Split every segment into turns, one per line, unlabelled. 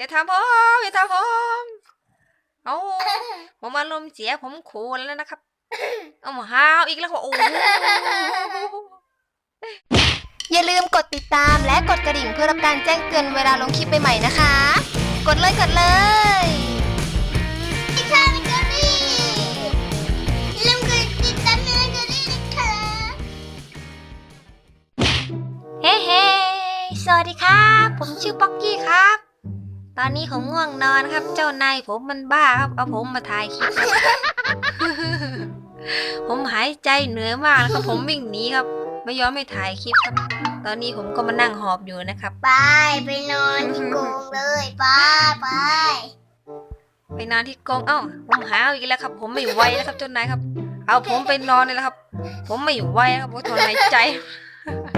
อย่าทำผมอย่าทำผมเอาผมอารมณ์เสียผมขู่แล้วนะครับเอามาหาวอีกแล้วโอ้โห
อย่าลืมกดติดตามและกดกระดิ่งเพื่อรับการแจ้งเตือนเวลาลงคลิปใหม่ๆนะคะ กดเลยกดเลยติดตามกันดิอย่าลืมกดติดตามกันดินะคะ
เฮ้เฮ้สวัสดีครับ ผมชื่อป๊อกกี้ครับ ตอนนี้ผมง่วงนอนครับ เจ้านายผมมันบ้าครับ เอาผมมาถ่ายคลิป ผมหายใจเหนื่อยมากแล้วครับผมวิ่งหนีครับ ไม่ยอมไม่ถ่ายคลิปครับ ตอนนี้ผมก็มานั่งหอบอยู่นะครับ
ไปไปนอนที่กรงเลยไปไป
ไปนอนที่กรงเอ้า ผมหาวอีกแล้วครับ ผมไม่ไหวแล้วครับเจ้านายครับ เอาผมไปนอนเลยแล้วครับ ผมไม่ไหวแล้วครับผมทนหายใจรู้ไหม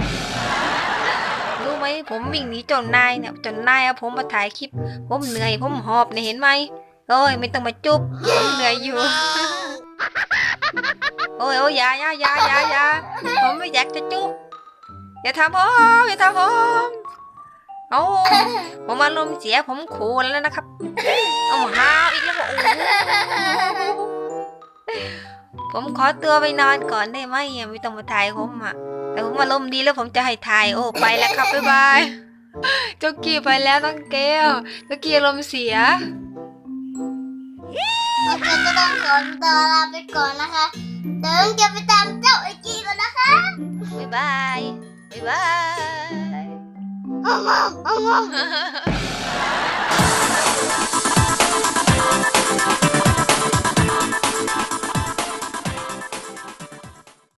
ผมวิ่งหนีจ้านายเนี่ยจ้านายเอาผมมาถ่ายคลิป ผมเหนื่อยผมหอบเนี่ยเห็นไหมโอ้ยไม่ต้องมาจุบผมเหนื่อยอยู่ โอ้ยโอ้ยยายายายายาผมไม่อยากจะจุบอย่าทำผมอย่าทำผมเอาผมอารมณ์เสียผมขู่แล้วนะครับเอาหาวอีกแล้วโอ้โหผมขอตัวไปนอนก่อนได้ไหมไม่ต้องมาถ่ายผมอะ แต่ผมอารมณ์ดีแล้วผมจะให้ถ่ายโอ้ไปแล้วครับบ๊ายบายเจ้ากี้ไปแล้วน้องแก้วเจ้ากี้อารมณ์เสีย
พวกเราก็ต้องขอตัวลาไปก่อนนะคะเดี๋ยวจะไปตามเจ้าไอจีก่อนนะคะ
บ๊ายบายบ๊ายบาย
อ้าวอ้าวอ้าว